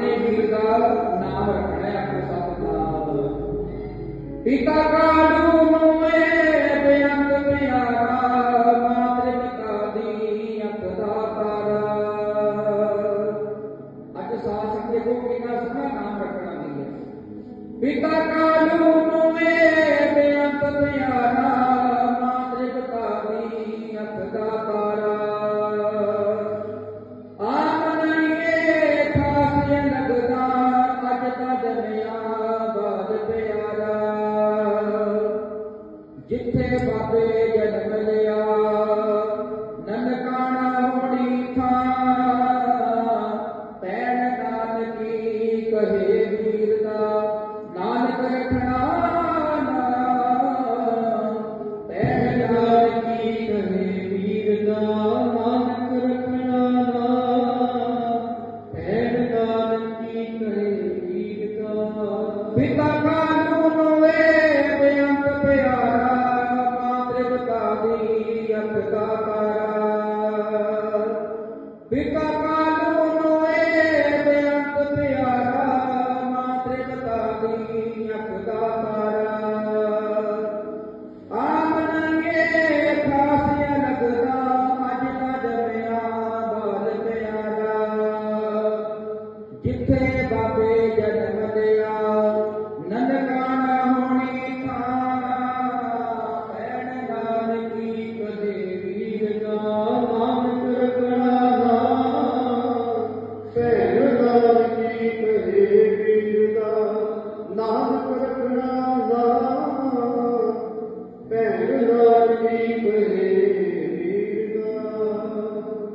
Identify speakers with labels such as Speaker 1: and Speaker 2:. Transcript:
Speaker 1: ਵੀਰ ਦਾ ਨਾਮ ਰੱਖਣਾ ਹੈ, ਆਪਣੇ ਸਤਨਾਮ ਪਿਤਾ ਕਾਲੂ ਮੋਏ ਬੇਅੰਤ ਪਿਆਰਾ, ਮਾਤ੍ਰ ਪਿਤਾ ਦੀ ਅੱਖ ਦਾ। ਤਾਰਾ ਅੱਜ ਸਾਧ ਸੰਗਤ ਕੋ ਕਿੰਨਾ ਸੋਹਣਾ ਨਾਮ ਰੱਖਣਾ ਨਹੀਂ ਹੈ? ਪਿਤਾ ਕਾਲੂ ਮੋਏ ਜਿੱਥੇ ਬਾਬੇ ਜਨਮ ਲਿਆ ਨਨਕਾਣਾ ਹੋਣੀ ਥਾਂ। ਪੈਣ ਨਾਨਕੀ ਕਹੇ ਵੀਰ ਦਾ, ਨਾਨਕ ਰਖਣਾ ਨਾ। ਪੈਣ ਅੱਜ ਦਾ